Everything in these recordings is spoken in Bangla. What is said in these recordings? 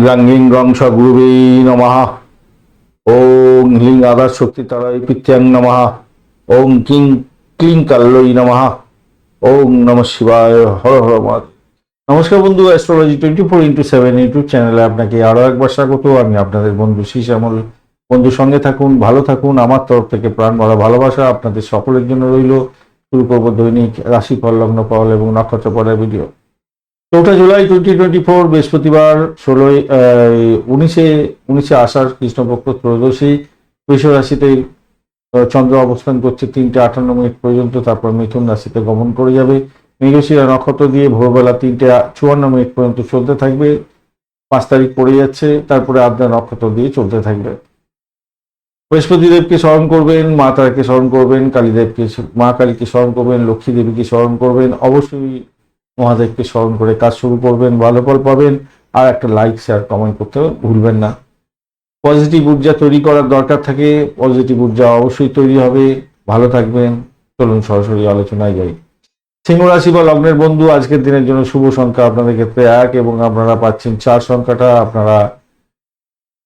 গ্রাং হিং গ্রং সগুরুবে নমঃ। ওং হ্লিং আদার শক্তি তারাই পিত্যাং নমঃ। ওং কিং, ক্লিং কাল্লই নমঃ। ওং নম শিবায়, হর হর মহাদেব। নমস্কার বন্ধু astrology twenty four into seven YouTube চ্যানেলে আপনাকে আরও একবার স্বাগত। আমি আপনাদের বন্ধু শীষ আমল বন্ধু, সঙ্গে থাকুন, ভালো থাকুন। আমার তরফ থেকে প্রাণ ভরা ভালোবাসা আপনাদের সকলের জন্য রইল। শুরু করব দৈনিক রাশিফল লগ্ন ফল এবং নক্ষত্র পরের ভিডিও চৌঠা জুলাই টোয়েন্টি টোয়েন্টি ফোর বৃহস্পতিবার ষোলোই উনিশে উনিশে আষাঢ় কৃষ্ণপক্ষ ত্রয়োদশী বৃষ রাশিতে চন্দ্র অবস্থান করছে তিনটে আটান্ন মিনিট পর্যন্ত, তারপর মিথুন রাশিতে গমন করে যাবে। মৃগশিরা নক্ষত্র দিয়ে ভোরবেলা তিনটে চুয়ান্ন মিনিট পর্যন্ত চলতে থাকবে। পাঁচ তারিখ পড়ে যাচ্ছে, তারপরে আদ্রা নক্ষত্র দিয়ে চলতে থাকবে। বৃহস্পতিদেবকে স্মরণ করবেন, মা তারাকে স্মরণ করবেন, কালীদেবকে, মা কালীকে স্মরণ করবেন, লক্ষ্মী দেবীকে স্মরণ করবেন। অবশ্যই মহাদেবকে স্মরণ করে কাজ শুরু করবেন ভালো ফল পাবেন, আর একটা লাইক শেয়ার কমেন্ট করতে ভুলবেন না। পজিটিভ ঊর্জা তৈরি করার দরকার থাকে পজিটিভ ঊর্জা অবশ্যই তৈরি হবে। ভালো থাকবেন। চলুন সরাসরি আলোচনায় যাই। সিংহ রাশি বা লগ্নের বন্ধু, আজকের দিনের জন্য শুভ সংখ্যা আপনাদের ক্ষেত্রে এক এবং আপনারা পাচ্ছেন চার সংখ্যাটা। আপনারা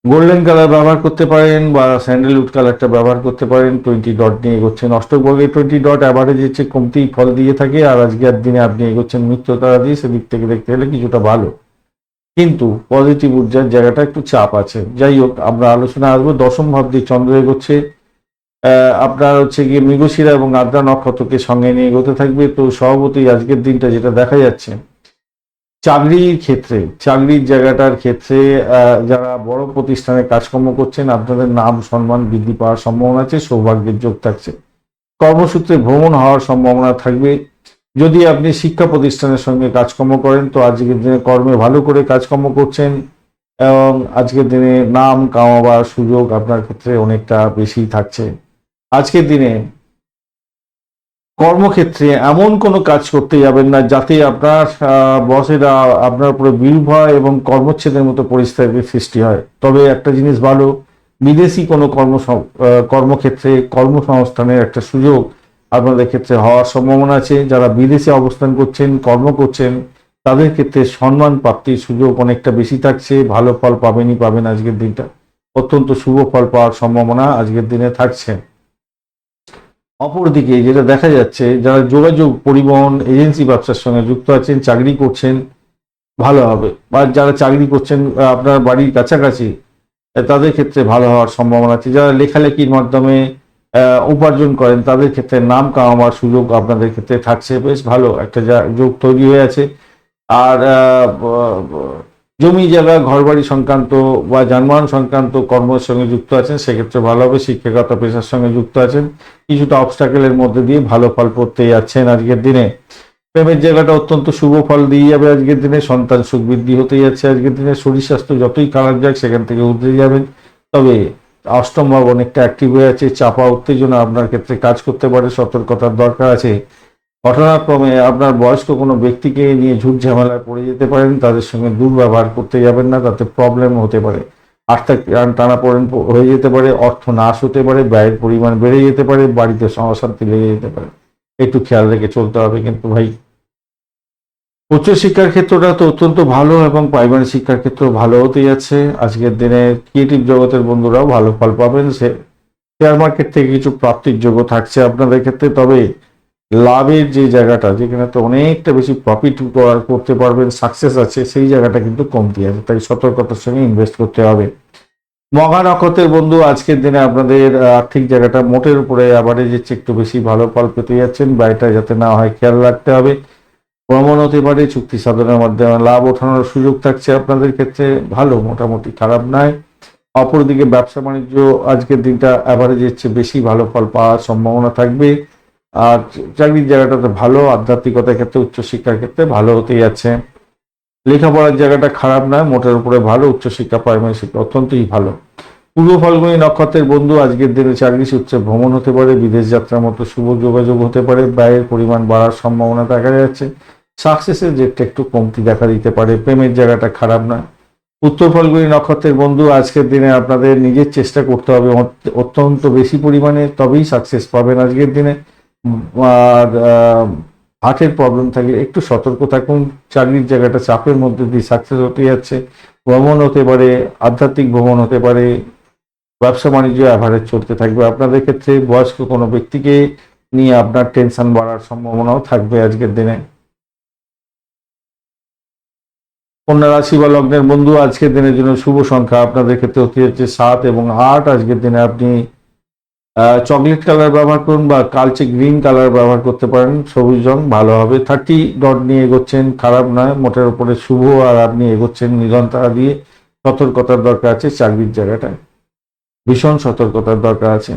গোল্ডেন কালার ব্যবহার করতে পারেন বা স্যান্ডেলউড কালারটা ব্যবহার করতে পারেন। টোয়েন্টি ডট নিয়ে এগোচ্ছেন অষ্টবর্গে টোয়েন্টি ডট অ্যাভারেজ হচ্ছে কমতেই ফল দিয়ে থাকে আর আজকের দিনে আপনি এগোচ্ছেন মৃত্যু তারা দিয়ে, সেদিক থেকে দেখতে গেলে কিছুটা ভালো। কিন্তু পজিটিভ ঊর্জার জায়গাটা একটু চাপ আছে। যাই হোক, আমরা আলোচনা আসব। দশম ভাব দিয়ে চন্দ্র এগোচ্ছে। আপনার হচ্ছে গিয়ে মৃগশিরা এবং আদ্রা নক্ষত্রকে সঙ্গে নিয়ে এগোতে থাকবে। তো স্বভাবতই আজকের দিনটা যেটা দেখা যাচ্ছে চাকরির ক্ষেত্রে, চাকরির জায়গাটার ক্ষেত্রে যারা বড় প্রতিষ্ঠানে কাজকর্ম করছেন, আপনাদের নাম, সম্মান বৃদ্ধি পাওয়ার সম্ভাবনা আছে, সৌভাগ্যের যোগ থাকছে। কর্মসূত্রে ভ্রমণ হওয়ার সম্ভাবনা থাকবে। যদি আপনি শিক্ষা প্রতিষ্ঠানের সঙ্গে কাজকর্ম করেন, তো আজকের দিনে কর্মে ভালো করে কাজকর্ম করছেন, এবং আজকের দিনে নাম কামাবার সুযোগ আপনার ক্ষেত্রে অনেকটা বেশি থাকছে। আজকের দিনে কর্মক্ষেত্রে এমন কোনো কাজ করতে যাবেন না যাতে আপনার বসেরা আপনার উপরে বিরূপ এবং কর্মচ্ছেদের মতো পরিস্থিতির সৃষ্টি হয়। তবে একটা জিনিস ভালো, বিদেশি কোনো কর্ম কর্মক্ষেত্রে, কর্মসংস্থানের একটা সুযোগ আপনাদের ক্ষেত্রে হওয়ার সম্ভাবনা আছে। যারা বিদেশে অবস্থান করছেন, কর্ম করছেন, তাদের ক্ষেত্রে সম্মান প্রাপ্তির সুযোগ অনেকটা বেশি থাকছে। ভালো ফল পাবেনই পাবেন আজকের দিনটা। অত্যন্ত শুভ ফল পাওয়ার সম্ভাবনা আজকের দিনে থাকছে। অপরদিকে যেটা দেখা যাচ্ছে, যারা যোগাযোগ পরিবহন এজেন্সি ব্যবসার সঙ্গে যুক্ত আছেন, চাকরি করছেন, ভালো হবে। বা যারা চাকরি করছেন আপনার বাড়ির কাছাকাছি তাদের ক্ষেত্রে ভালো হওয়ার সম্ভাবনা আছে। যারা লেখালেখির মাধ্যমে উপার্জন করেন, তাদের ক্ষেত্রে নাম কামাবার সুযোগ আপনাদের ক্ষেত্রে থাকছে। বেশ ভালো একটা যা- যোগ তৈরি হয়ে আছে। আর জমি, জায়গা, ঘরবাড়ি সংক্রান্ত বা যানবাহন সংক্রান্ত কর্মের সঙ্গে যুক্ত আছেন, সেক্ষেত্রে ভালো হবে, শিক্ষাগত পেশার সঙ্গে যুক্ত আছেন। কিছুটা অবস্টাকেলের মধ্যে দিয়ে ভালো ফল করতে যাচ্ছেন আজকের দিনে। প্রেমের জায়গাটা অত্যন্ত শুভ ফল দিয়ে যাবে আজকের দিনে, সন্তান সুখ বৃদ্ধি হতে যাচ্ছে আজকের দিনে। শরীর স্বাস্থ্য যতই খারাপ যাক, সেখান থেকে উঠে যাবেন। তবে অষ্টম ভাব অনেকটা অ্যাক্টিভ হয়ে আছে, চাপা, উত্তেজনা আপনার ক্ষেত্রে কাজ করতে পারে, সতর্কতার দরকার আছে। ঘটনাক্রমে আপনার বয়স্ক কোনো ব্যক্তিকে নিয়ে ঝুট ঝামেলায় পড়ে যেতে পারেন, তাদের সঙ্গে দুর্ব্যবহার করতে যাবেন না, তাতে প্রবলেম হতে পারে। আর্থিক টানা পড়েন হয়ে যেতে পারে, অর্থ নাশ হতে পারে, ব্যয়ের পরিমাণ বেড়ে যেতে পারে, বাড়িতে অশান্তি লেগে যেতে পারে। একটু খেয়াল রেখে চলতে হবে কিন্তু ভাই। উচ্চশিক্ষার ক্ষেত্রটা তো অত্যন্ত ভালো এবং প্রাইমারি শিক্ষার ক্ষেত্র ভালো হতে যাচ্ছে। আজকের দিনে ক্রিয়েটিভ জগতের বন্ধুরাও ভালো ফল পাবেন। সে শেয়ার মার্কেট থেকে কিছু প্রাপ্তির যোগ্য থাকছে আপনাদের ক্ষেত্রে। তবে লাভের যে জায়গাটা যেখানে তো অনেকটা বেশি প্রফিট করতে পারবেন সাকসেস আছে, সেই জায়গাটা কিন্তু কমতি আছে। তাই সতর্কতার সঙ্গে ইনভেস্ট করতে হবে। মহা নক্ষত্রের বন্ধু, আজকের দিনে আপনাদের আর্থিক জায়গাটা মোটের উপরে আবারে যাচ্ছে একটু বেশি ভালো ফল পেতে যাচ্ছেন। ব্যয়টা যাতে না হয় খেয়াল রাখতে হবে। ভ্রমণ হতে পারে, চুক্তি সাধনের মাধ্যমে লাভ ওঠানোর সুযোগ থাকছে আপনাদের ক্ষেত্রে। ভালো, মোটামুটি খারাপ নয়। অপরদিকে ব্যবসা বাণিজ্য আজকের দিনটা অ্যাভারেজের চেয়ে বেশি ভালো ফল পাওয়ার সম্ভাবনা থাকবে। আর চাকরির জায়গাটাতে ভালো, আধ্যাত্মিকতার ক্ষেত্রে, উচ্চশিক্ষার ক্ষেত্রে ভালো হতে যাচ্ছে লেখাপড়ার জায়গাটা খারাপ নয়, মোটের উপরে ভালো, উচ্চশিক্ষা প্রাইমারি শিক্ষা অত্যন্তই ভালো। পূর্ব ফাল্গুনী নক্ষত্রের বন্ধু, আজকের দিনে চাকরি সূত্রে ভ্রমণ হতে পারে, বিদেশ যাত্রার মতো শুভ যোগাযোগ হতে পারে, ব্যয়ের পরিমাণ বাড়ার সম্ভাবনা দেখা যাচ্ছে। সাকসেসের রেটটা একটু কমতি দেখা দিতে পারে, প্রেমের জায়গাটা খারাপ নয়। উত্তর ফাল্গুনী নক্ষত্রের বন্ধু, আজকের দিনে আপনাদের নিজের চেষ্টা করতে হবে অত্যন্ত বেশি পরিমাণে, তবেই সাকসেস পাবেন আজকের দিনে। আর হার্টের প্রবলেম থাকলে একটু সতর্ক থাকুন। চাকরির জায়গাটা চাপের মধ্যে দিয়ে সাকসেস হতে যাচ্ছে। ভ্রমণ হতে পারে, আধ্যাত্মিক ভ্রমণ হতে পারে, ব্যবসা বাণিজ্য অ্যাভারেজ চলতে থাকবে। আপনাদের ক্ষেত্রে বয়স্ক কোনো ব্যক্তিকে নিয়ে আপনার টেনশন বাড়ার সম্ভাবনাও থাকবে আজকের দিনে। কন্যা রাশি বা লগ্নের বন্ধু, আজকের দিনের জন্য শুভ সংখ্যা আপনাদের ক্ষেত্রে হতে যাচ্ছে সাত এবং আট। আজকের দিনে আপনি চকলেট কালার ব্যবহার করুন বা কালচে গ্রিন কালার ব্যবহার করতে পারেন, সবুজ রং ভালো হবে। থার্টি ডট নিয়ে এগোচ্ছেন, খারাপ নয়, মোটের উপরে শুভ আর আপনি এগোচ্ছেন নিরন্তরা দিয়ে। সতর্কতার দরকার আছে চাকরির জায়গাটায়। ভীষণ সতর্কতার দরকার আছে।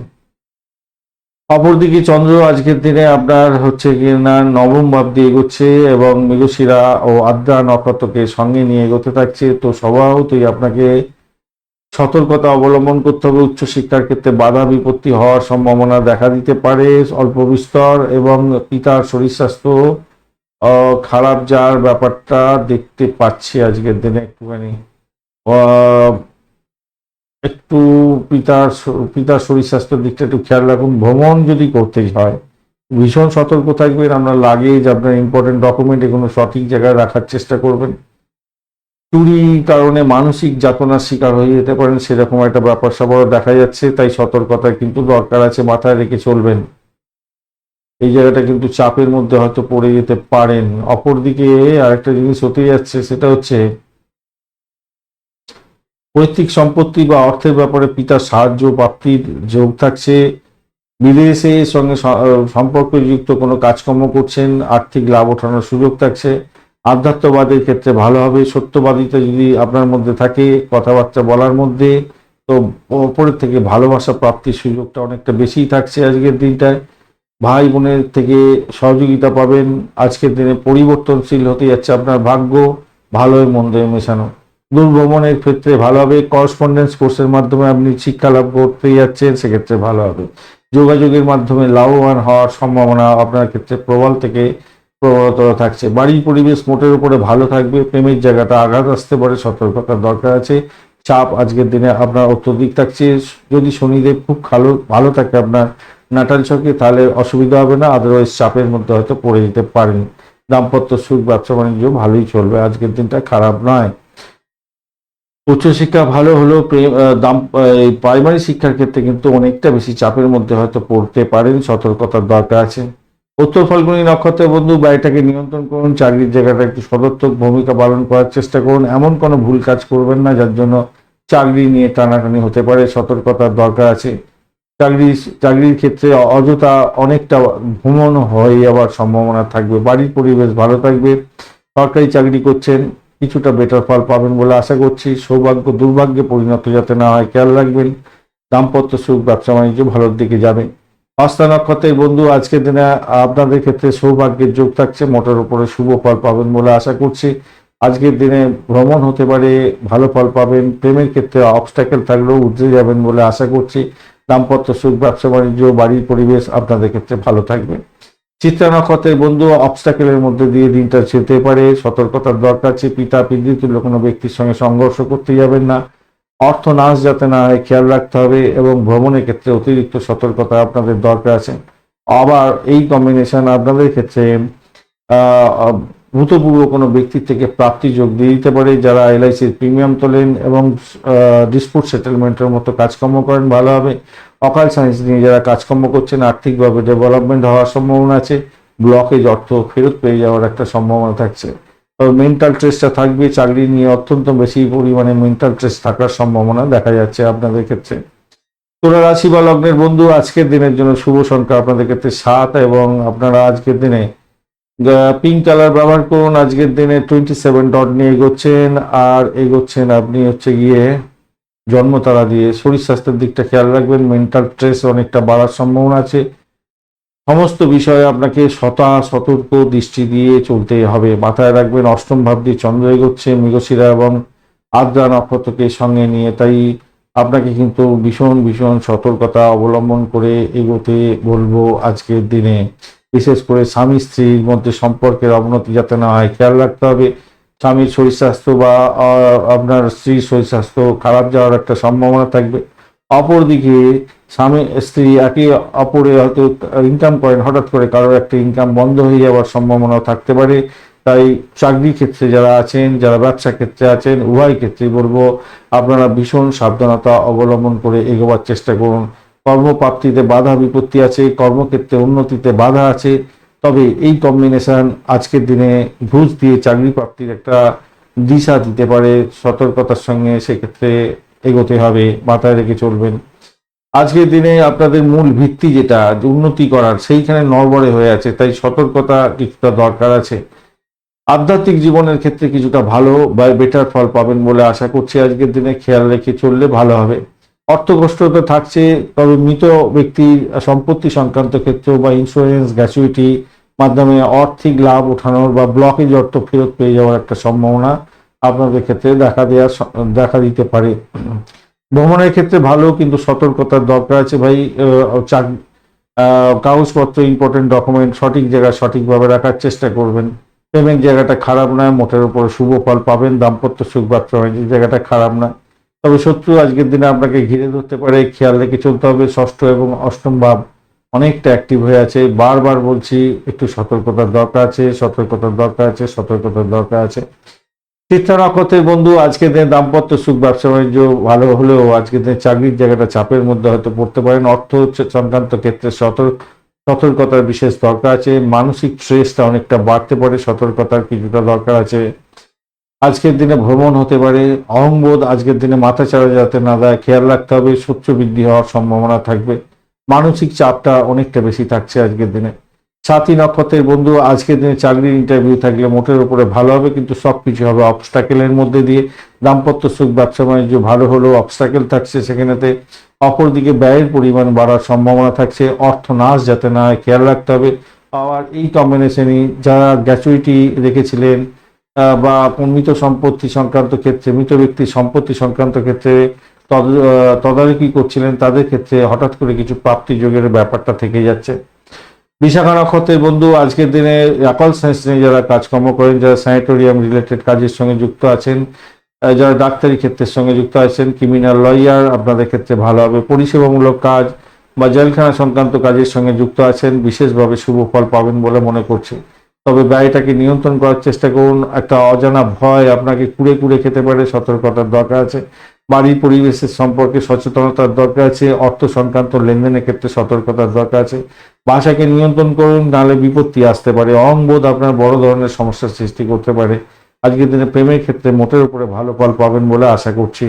অপরদিকে চন্দ্র আজকের দিনে আপনার হচ্ছে কি না, নবম ভাব দিয়ে এগোচ্ছে এবং মৃগশিরা ও আদ্রা নক্ষত্রকে সঙ্গে নিয়ে এগোতে থাকছে। তো স্বভাবতই আপনাকে সতর্কতা অবলম্বন করতে হবে উচ্চশিক্ষার ক্ষেত্রে বাধা বিপত্তি হওয়ার সম্ভাবনা দেখা দিতে পারে, অল্প বিস্তর এবং পিতার শরীর স্বাস্থ্য খারাপ যাওয়ার ব্যাপারটা দেখতে পাচ্ছি আজকের দিনে একটুখানি। একটু পিতার পিতার শরীর স্বাস্থ্যের দিকটা একটু খেয়াল রাখুন। ভ্রমণ যদি করতে হয়, ভীষণ সতর্ক থাকবেন। আপনার লাগেজ, আপনার ইম্পর্টেন্ট ডকুমেন্ট এগুলো সঠিক জায়গায় রাখার চেষ্টা করবেন। চুরির কারণে মানসিক যাতনার শিকার হয়ে যেতে পারেন, সেরকম একটা ব্যাপার স্যাপার দেখা যাচ্ছে, তাই সতর্কতা কিন্তু দরকার আছে, মাথায় রেখে চলবেন। এই জায়গাটা কিন্তু চাপের মধ্যে হয়তো পড়ে যেতে পারেন। অপরদিকে আরেকটা জিনিস হতে যাচ্ছে, সেটা হচ্ছে পৈতৃক সম্পত্তি বা অর্থের ব্যাপারে পিতার সাহায্য প্রাপ্তির যোগ থাকছে। বিদেশে সঙ্গে সম্পর্কযুক্ত কোনো কাজকর্ম করছেন, আর্থিক লাভ ওঠানোর সুযোগ থাকছে। আধ্যাত্মবাদের ক্ষেত্রে ভালো হবে। সত্যবাদিতা যদি আপনার মধ্যে থাকে, কথাবার্তা বলার মধ্যে, তো ওপরের থেকে ভালোবাসা প্রাপ্তির সুযোগটা অনেকটা বেশিই থাকছে আজকের দিনটায়। ভাই বোনের থেকে সহযোগিতা পাবেন। আজকের দিনে পরিবর্তনশীল হতে যাচ্ছে আপনার ভাগ্য। ভালোয় মন্দে মেশানো। দূরভ্রমণের ক্ষেত্রে ভালো হবে। করসপন্ডেন্স কোর্সের মাধ্যমে আপনি শিক্ষা লাভ করতে যাচ্ছেন, সেক্ষেত্রে ভালো হবে। যোগাযোগের মাধ্যমে লাভবান হওয়ার সম্ভাবনা আপনার ক্ষেত্রে প্রবল থেকে প্রবলতর থাকছে। বাড়ির পরিবেশ মোটের উপরে ভালো থাকবে, প্রেমের জায়গাটা আঘাত আসতে পারে, সতর্কতার দরকার আছে। চাপ আজকের দিনে আপনার অত্যধিক থাকছে। যদি শনিদেব খুব ভালো ভালো থাকে আপনার নাটাল ছকে তাহলে অসুবিধা হবে না আদারওয়াইজ চাপের মধ্যে হয়তো পড়ে যেতে পারেন। দাম্পত্য সুখ, ব্যবসা বাণিজ্য ভালোই চলবে, আজকের দিনটা খারাপ নয়। উচ্চশিক্ষা ভালো হলেও দাম এই প্রাইমারি শিক্ষার ক্ষেত্রে কিন্তু অনেকটা বেশি চাপের মধ্যে হয়তো পড়তে পারেন, সতর্কতার দরকার আছে। উত্তর ফাল্গুনী নক্ষত্রের বন্ধু, বাড়িটাকে নিয়ন্ত্রণ করুন, চাকরির জায়গাটা একটু সদর্থক ভূমিকা পালন করার চেষ্টা করুন। এমন কোনো ভুল কাজ করবেন না, যার জন্য চাকরি নিয়ে টানাটানি হতে পারে, সতর্কতার দরকার আছে। চাকরি, চাকরির ক্ষেত্রে অযথা অনেকটা ভ্রমণ হয়ে যাওয়ার সম্ভাবনা থাকবে। বাড়ির পরিবেশ ভালো থাকবে। সরকারি চাকরি করছেন, কিছুটা বেটার ফল পাবেন বলে আশা করছি। সৌভাগ্য, দুর্ভাগ্যে পরিণত যাতে না হয়, খেয়াল রাখবেন। দাম্পত্য সুখ ব্যবসা বাণিজ্য ভালোর দিকে যাবে। হস্তা নক্ষত্রের বন্ধু আজকের দিনে আপনাদের ক্ষেত্রে সৌভাগ্যের যোগ থাকছে। মোটর উপরে শুভ ফল পাবেন বলে আশা করছি। আজকের দিনে ভ্রমণ হতে পারে, ভালো ফল পাবেন, প্রেমের ক্ষেত্রে অবস্টাকেল থাকলেও উতরে যাবেন বলে আশা করছি। দাম্পত্য সুখ, ব্যবসা, বাণিজ্য, বাড়ির পরিবেশ আপনাদের ক্ষেত্রে ভালো থাকবে। চিত্রা নক্ষত্রের বন্ধু অবস্টাকেলের মধ্যে দিয়ে দিনটা যেতে পারে। সতর্কতার দরকার আছে। পিতা, পিতৃতুল্য কোনো ব্যক্তির সঙ্গে সংঘর্ষ করতে যাবেন না। অর্থ নাশ যাতে না হয় খেয়াল রাখতে হবে এবং ভ্রমণের ক্ষেত্রে অতিরিক্ত সতর্কতা আপনাদের দরকার আছে। আবার এই কম্বিনেশন আপনাদের ক্ষেত্রে ভূতপূর্ব কোনো ব্যক্তির থেকে প্রাপ্তি যোগ দিয়ে দিতে পারে যারা এলআইসির প্রিমিয়াম তোলেন এবং ডিসপুট সেটেলমেন্টের মতো কাজকর্ম করেন, ভালো হবে। অকাল সায়েন্স নিয়ে যারা কাজকর্ম করছেন, আর্থিকভাবে ডেভেলপমেন্ট হওয়ার সম্ভাবনা আছে। ব্লকেজ অর্থ ফেরত পেয়ে যাওয়ার একটা সম্ভাবনা থাকছে। মেন্টাল স্ট্রেসটা থাকবে, চাকরি নিয়ে অত্যন্ত বেশি পরিমাণে মেন্টাল স্ট্রেস থাকার সম্ভাবনা দেখা যাচ্ছে আপনাদের ক্ষেত্রে। তুলা রাশি বা লগ্নের বন্ধু, আজকের দিনের জন্য শুভ সংখ্যা আপনাদের ক্ষেত্রে সাত এবং আপনারা আজকের দিনে পিঙ্ক কালার ব্যবহার করুন। আজকের দিনে টোয়েন্টি সেভেন ডট নিয়ে এগোচ্ছেন। আর এগোচ্ছেন আপনি হচ্ছে গিয়ে জন্মতারা দিয়ে। শরীর স্বাস্থ্যের দিকটা খেয়াল রাখবেন। মেন্টাল স্ট্রেস অনেকটা বাড়ার সম্ভাবনা আছে। সমস্ত বিষয়ে আপনাকে সতা, সতর্ক দৃষ্টি দিয়ে চলতে হবে। মাথায় রাখবেন, অষ্টম ভাব দিয়ে চন্দ্র এগোচ্ছে, মৃগশিরা এবং আদ্রা নক্ষত্রকে সঙ্গে নিয়ে। তাই আপনাকে কিন্তু ভীষণ ভীষণ সতর্কতা অবলম্বন করে এগোতে বলব আজকের দিনে। বিশেষ করে স্বামী স্ত্রীর মধ্যে সম্পর্কের অবনতি যাতে না হয়, খেয়াল রাখতে হবে। স্বামীর শরীর স্বাস্থ্য বা আপনার স্ত্রীর শরীর স্বাস্থ্য খারাপ যাওয়ার একটা সম্ভাবনা থাকবে। অপরদিকে স্বামী, স্ত্রী একে অপরে হয়তো ইনকাম করেন, হঠাৎ করে কারোর একটা ইনকাম বন্ধ হয়ে যাওয়ার সম্ভাবনা থাকতে পারে। তাই চাকরি ক্ষেত্রে যারা আছেন, যারা ব্যবসা ক্ষেত্রে আছেন, উভয় ক্ষেত্রে বলব, আপনারা ভীষণ সাবধানতা অবলম্বন করে এগোবার চেষ্টা করুন। কর্মপ্রাপ্তিতে বাধা বিপত্তি আছে, কর্মক্ষেত্রে উন্নতিতে বাধা আছে। তবে এই কম্বিনেশন আজকের দিনে ঘুষ দিয়ে চাকরি প্রাপ্তির একটা দিশা দিতে পারে। সতর্কতার সঙ্গে সেক্ষেত্রে এগোতে হবে, মাথায় রেখে চলবেন। আজকের দিনে আপনাদের মূল ভিত্তি যেটা উন্নতি করার, সেইখানে নড়বড়ে হয়ে আছে, তাই সতর্কতা কিছুটা দরকার আছে। আধ্যাত্মিক জীবনের ক্ষেত্রে কিছুটা ভালো বা বেটার ফল পাবেন বলে আশা করছি আজকের দিনে খেয়াল রেখে চললে ভালো হবে। অর্থকষ্টতা থাকছে, তবে মৃত ব্যক্তির সম্পত্তি সংক্রান্ত ক্ষেত্রে বা ইন্স্যুরেন্স গ্র্যাচুইটি মাধ্যমে আর্থিক লাভ ওঠানোর বা ব্লকেজ অর্থ ফেরত পেয়ে যাওয়ার একটা সম্ভাবনা আপনাদের ক্ষেত্রে দেখা দেওয়া দেখা দিতে পারে। ভ্রমণের ক্ষেত্রে ভালো, কিন্তু সতর্কতার দরকার আছে ভাই। কাগজপত্র ইম্পর্টেন্ট ডকুমেন্ট সঠিক জায়গায় সঠিকভাবে রাখার চেষ্টা করবেন। পেমেন্ট জায়গাটা খারাপ নয়, মোটের উপরে শুভ ফল পাবেন, দাম্পত্য সুখ বাণিজ্যের জায়গাটা খারাপ না তবে শত্রু আজকের দিনে আপনাকে ঘিরে ধরতে পারে, খেয়াল রেখে চলতে হবে। ষষ্ঠ এবং অষ্টম ভাব অনেকটা অ্যাক্টিভ হয়ে আছে। বারবার বলছি, একটু সতর্কতার দরকার আছে, সতর্কতার দরকার আছে, সতর্কতার দরকার আছে। চিত্রা নক্ষত্রের বন্ধু, আজকের দিনে দাম্পত্য সুখ ব্যবসা বাণিজ্য ভালো হলেও আজকের দিনে চাকরির জায়গাটা চাপের মধ্যে হয়তো পড়তে পারেন। অর্থ সংক্রান্ত ক্ষেত্রে সতর্ক সতর্কতার বিশেষ দরকার আছে। মানসিক স্ট্রেসটা অনেকটা বাড়তে পারে, সতর্কতার কিছুটা দরকার আছে। আজকের দিনে ভ্রমণ হতে পারে। অহংবোধ আজকের দিনে মাথা চাড়া যাতে না দেয়, খেয়াল রাখতে হবে। সূত্র বৃদ্ধি হওয়ার সম্ভাবনা থাকবে। মানসিক চাপটা অনেকটা বেশি থাকছে আজকের দিনে। সাথী নক্ষত্রের বন্ধু, আজকের দিনে চাকরির ইন্টারভিউ থাকলে মোটের উপরে ভালো হবে, কিন্তু সব কিছু হবে অবস্টাকেলের মধ্যে দিয়ে। দাম্পত্য সুখ, ব্যবসা বাণিজ্য ভালো হলেও অবস্টাকেল থাকছে সেখানেতে। অপরদিকে ব্যয়ের পরিমাণ বাড়ার সম্ভাবনা থাকছে অর্থ নাশ যাতে না হয়, খেয়াল রাখতে হবে। আবার এই কম্বিনেশনই যারা গ্র্যাচুইটি রেখেছিলেন বা মৃত সম্পত্তি সংক্রান্ত ক্ষেত্রে, মৃত ব্যক্তির সম্পত্তি সংক্রান্ত ক্ষেত্রে তদ- তদারকি করছিলেন, তাদের ক্ষেত্রে হঠাৎ করে কিছু প্রাপ্তি যোগের ব্যাপারটা থেকে যাচ্ছে। বিশাখা নক্ষত্রের বন্ধু আজকের দিনে অ্যাপল সায়েন্স নিয়ে যারা কাজকর্ম করেন, যারা স্যানিটোরিয়াম রিলেটেড কাজের সঙ্গে যুক্ত আছেন যারা ডাক্তারি ক্ষেত্রের সঙ্গে যুক্ত আছেন ক্রিমিনাল লয়ার আপনাদের ক্ষেত্রে ভালো হবে। পরিষেবামূলক কাজ বা জেলখানা সংক্রান্ত কাজের সঙ্গে যুক্ত আছেন, বিশেষভাবে শুভ ফল পাবেন বলে মনে করছি। তবে ব্যয়টাকে নিয়ন্ত্রণ করার চেষ্টা করুন। একটা অজানা ভয় আপনাকে কুড়ে কুড়ে খেতে পারে, সতর্কতার দরকার আছে। বাড়ির পরিবেশের সম্পর্কে সচেতনতার দরকার আছে, অর্থ সংক্রান্ত লেনদেনের ক্ষেত্রে সতর্কতার দরকার আছে। ভাষাকে নিয়ন্ত্রণ করুন, নাহলে বিপত্তি আসতে পারে। অহংবোধ আপনার বড় ধরনের সমস্যার সৃষ্টি করতে পারে। আজকের দিনে প্রেমের ক্ষেত্রে মোটের উপরে ভালো ফল পাবেন বলে আশা করছি।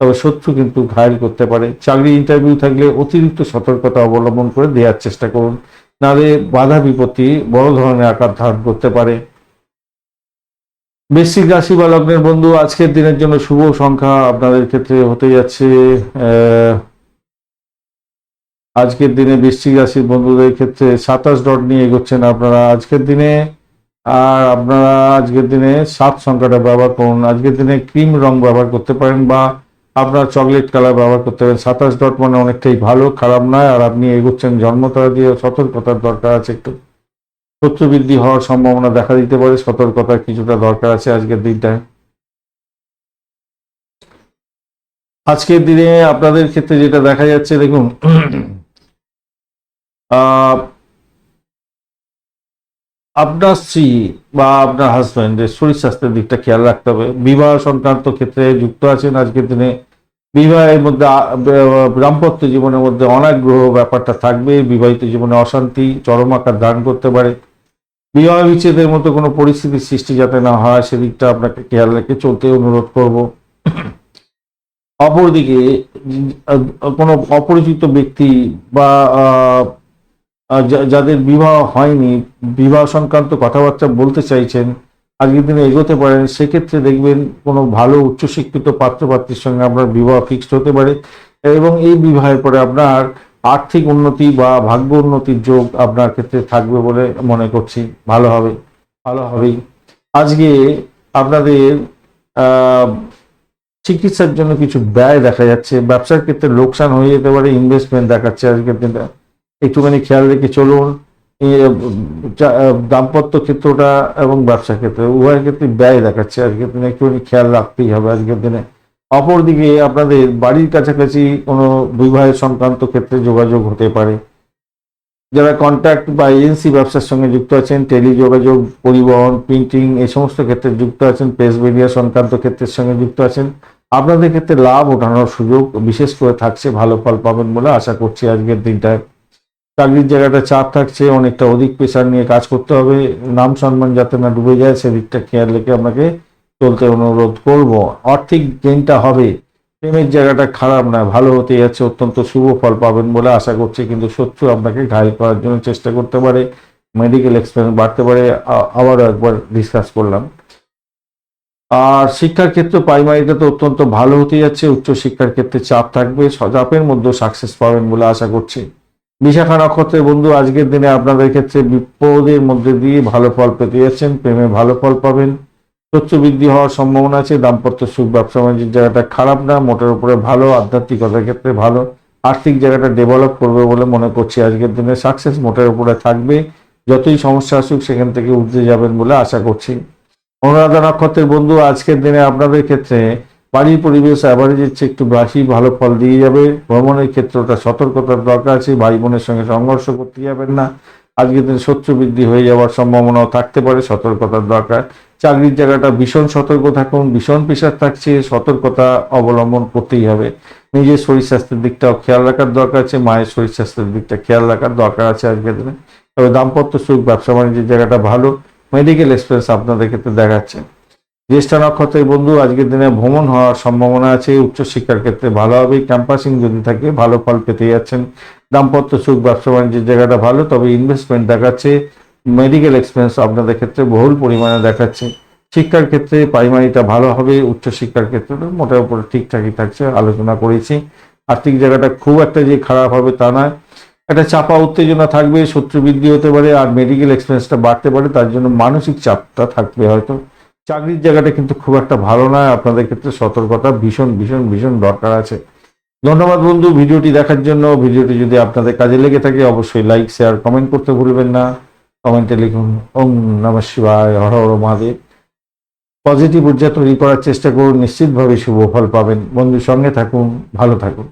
তবে শত্রু কিন্তু ঘায়ল করতে পারে। চাকরি ইন্টারভিউ থাকলে অতিরিক্ত সতর্কতা অবলম্বন করে দেওয়ার চেষ্টা করুন। নাহলে বাধা বিপত্তি বড় ধরনের আকার ধারণ করতে পারে। বৃশ্চিক রাশি বা লগ্নের বন্ধু, আজকের দিনের জন্য শুভ সংখ্যা আপনাদের ক্ষেত্রে হতে যাচ্ছে আজকের দিনে বৃশ্চিক রাশির বন্ধুদের ক্ষেত্রে সাতাশ ডট নিয়ে এগোচ্ছেন আপনারা আজকের দিনে। আর আপনারা আজকের দিনে সাত সংখ্যাটা ব্যবহার করুন। আজকের দিনে ক্রিম রং ব্যবহার করতে পারেন বা আপনার চকলেট কালার ব্যবহার করতে পারেন। সাতাশ ডট মানে অনেকটাই ভালো, খারাপ নয়। আর আপনি এগোচ্ছেন জন্মতারা দিয়ে, সতর্কতার দরকার আছে একটু। শত্রু বৃদ্ধি হওয়ার সম্ভাবনা দেখা দিতে পারে। সতর্কতার কিছুটা দরকার আছে আজকের দিনটায় আজকের দিনে আপনাদের ক্ষেত্রে যেটা দেখা যাচ্ছে, দেখুন আপনার স্ত্রী বা আপনার হাজব্যান্ডের শরীর স্বাস্থ্যের দিকটা খেয়াল রাখতে হবে। বিবাহ সংক্রান্ত ক্ষেত্রে যুক্ত আছেন আজকের দিনে। বিবাহের মধ্যে দাম্পত্য জীবনের মধ্যে অনাগ্রহ ব্যাপারটা থাকবে। বিবাহিত জীবনে অশান্তি, চরম আকার ধারণ করতে পারে। বিবাহ বিচ্ছেদের মতো কোনো পরিস্থিতির সৃষ্টি যাতে না হয়, সেদিকটা আপনাকে খেয়াল রেখে চলতে অনুরোধ করব। অপরদিকে, কোনো অপরিচিত ব্যক্তি বা যাদের বিবাহ হয়নি, বিবাহ সংক্রান্ত কথাবার্তা বলতে চাইছেন আজকের দিনে এগোতে পারেন, সেক্ষেত্রে দেখবেন কোনো ভালো উচ্চশিক্ষিত পাত্রপাত্রীর সঙ্গে আপনার বিবাহ ফিক্সড হতে পারে এবং এই বিবাহের পরে আপনার আর্থিক উন্নতি বা ভাগ্য উন্নতির যোগ আপনার ক্ষেত্রে থাকবে বলে মনে করছি। ভালো হবে, ভালো হবেই। আজকে আপনাদের চিকিৎসার জন্য কিছু ব্যয় দেখা যাচ্ছে। ব্যবসার ক্ষেত্রে লোকসান হয়ে যেতে পারে ইনভেস্টমেন্ট দেখাচ্ছে আজকের দিনটা একটুখানি খেয়াল রেখে চলুন। দাম্পত্য ক্ষেত্রটা এবং ব্যবসা ক্ষেত্রে উভয় ক্ষেত্রে ব্যয় দেখাচ্ছে আজকের দিনে। একটুখানি খেয়াল রাখতেই হবে আজকের দিনে। অপরদিকে আপনাদের বাড়ির কাছাকাছি কোনো ভাইয়ের সংক্রান্ত ক্ষেত্রে যোগাযোগ হতে পারে। যারা কন্ট্রাক্ট বা এজেন্সি ব্যবসার সঙ্গে যুক্ত আছেন টেলি যোগাযোগ পরিবহন প্রিন্টিং এই সমস্ত ক্ষেত্রে যুক্ত আছেন প্রেস মিডিয়া সংক্রান্ত ক্ষেত্রের সঙ্গে যুক্ত আছেন, আপনাদের ক্ষেত্রে লাভ ওঠানোর সুযোগ বিশেষ করে থাকছে, ভালো ফল পাবেন বলে আশা করছি আজকের দিনটায়। চাকরির জায়গাটা চাপ থাকছে, অনেকটা অধিক প্রেশার নিয়ে কাজ করতে হবে নাম সম্মান যাতে না ডুবে যায়, সেদিকটা খেয়াল রেখে আপনাকে চলতে অনুরোধ করব। আর্থিক গেইনটা হবে। প্রেমের জায়গাটা খারাপ না, ভালো হতে যাচ্ছে, অত্যন্ত শুভ ফল পাবেন বলে আশা করছি, কিন্তু শত্রু আপনাকে ঘায়ল করার জন্য চেষ্টা করতে পারে। মেডিকেল এক্সপেন্স বাড়তে পারে আবারও একবার ডিসকাস করলাম। আর শিক্ষার ক্ষেত্রে প্রাইমারিটা তো অত্যন্ত ভালো হতে যাচ্ছে, উচ্চ শিক্ষার ক্ষেত্রে চাপ থাকবে চাপের মধ্যেও সাকসেস পাবেন বলে আশা করছি। বিশাখা নক্ষত্রের বন্ধু, আজকের দিনে আপনাদের ক্ষেত্রে বিপদের মধ্যে দিয়ে ভালো ফল পেতে যাচ্ছেন, প্রেমে ভালো ফল পাবেন। শত্রু বৃদ্ধি হওয়ার সম্ভাবনা আছে, দাম্পত্য সুখ, ব্যবসা বাণিজ্যের জায়গাটা খারাপ না, মোটের উপরে ভালো, আধ্যাত্মিকতার ক্ষেত্রে ভালো, আর্থিক জায়গাটা ডেভেলপ করবে বলে মনে করছি আজকের দিনে। সাকসেস মোটের উপরে থাকবে, যতই সমস্যা আসুক সেখান থেকে উঠতে যাবেন বলে আশা করছি। অনুরাধা নক্ষত্রের বন্ধু, আজকের দিনে আপনাদের ক্ষেত্রে বাড়ির পরিবেশ অ্যাভারেজের চেয়ে একটু বেশি ভালো ফল দিয়ে যাবে। ভ্রমণের ক্ষেত্রটা সতর্কতার দরকার আছে, ভাই বোনের সঙ্গে সংঘর্ষ করতে যাবেন না। আজকের দিনে শত্রু বৃদ্ধি হয়ে যাওয়ার সম্ভাবনাও থাকতে পারে, সতর্কতার দরকার। চাকরির জায়গাটা ভীষণ সতর্ক থাকুন, ভীষণ প্রেশার থাকছে, সতর্কতা অবলম্বন করতেই হবে। নিজের শরীর স্বাস্থ্যের দিকটাও খেয়াল রাখার দরকার আছে, মায়ের শরীর স্বাস্থ্যের দিকটা খেয়াল রাখার দরকার আছে আজকের দিনে। তবে দাম্পত্য সুখ, ব্যবসা বাণিজ্যের জায়গাটা ভালো মেডিকেল এক্সপেন্স আপনাদের ক্ষেত্রে দেখাচ্ছে। জ্যেষ্ঠ নক্ষত্রের বন্ধু, আজকের দিনে ভ্রমণ হওয়ার সম্ভাবনা আছে, উচ্চশিক্ষার ক্ষেত্রে ভালো হবে ক্যাম্পাসিং যদি থাকে, ভালো ফল পেতে যাচ্ছেন। দাম্পত্য সুখ, ব্যবসা বাণিজ্যের জায়গাটা ভালো, তবে ইনভেস্টমেন্ট দেখাচ্ছে। মেডিকেল এক্সপেন্স আপনাদের ক্ষেত্রে বহুল পরিমাণে দেখাচ্ছে। শিক্ষার ক্ষেত্রে প্রাইমারিটা ভালো হবে, উচ্চশিক্ষার ক্ষেত্রে মোটার উপরে ঠিকঠাকই থাকছে, আলোচনা করেছি। আর্থিক জায়গাটা খুব একটা যে খারাপ হবে তা নয়। একটা চাপা উত্তেজনা থাকবে, শত্রু বৃদ্ধি হতে পারে আর মেডিকেল এক্সপেন্সটা বাড়তে পারে, তার জন্য মানসিক চাপটা থাকবে হয়তো। চাকরির জায়গাটা কিন্তু খুব একটা ভালো নয়, আপনাদের ক্ষেত্রে সতর্কতা ভীষণ ভীষণ ভীষণ দরকার আছে। ধন্যবাদ বন্ধু, ভিডিওটি দেখার জন্য। ভিডিওটি যদি আপনাদের কাজে লেগে থাকে, অবশ্যই লাইক শেয়ার কমেন্ট করতে ভুলবেন না। কমেন্টে লিখুন, ওম নম শিবায়, হর হর মহাদেব। পজিটিভ তৈরি করার চেষ্টা করুন, নিশ্চিতভাবে শুভ ফল পাবেন। বন্ধুর সঙ্গে থাকুন, ভালো থাকুন।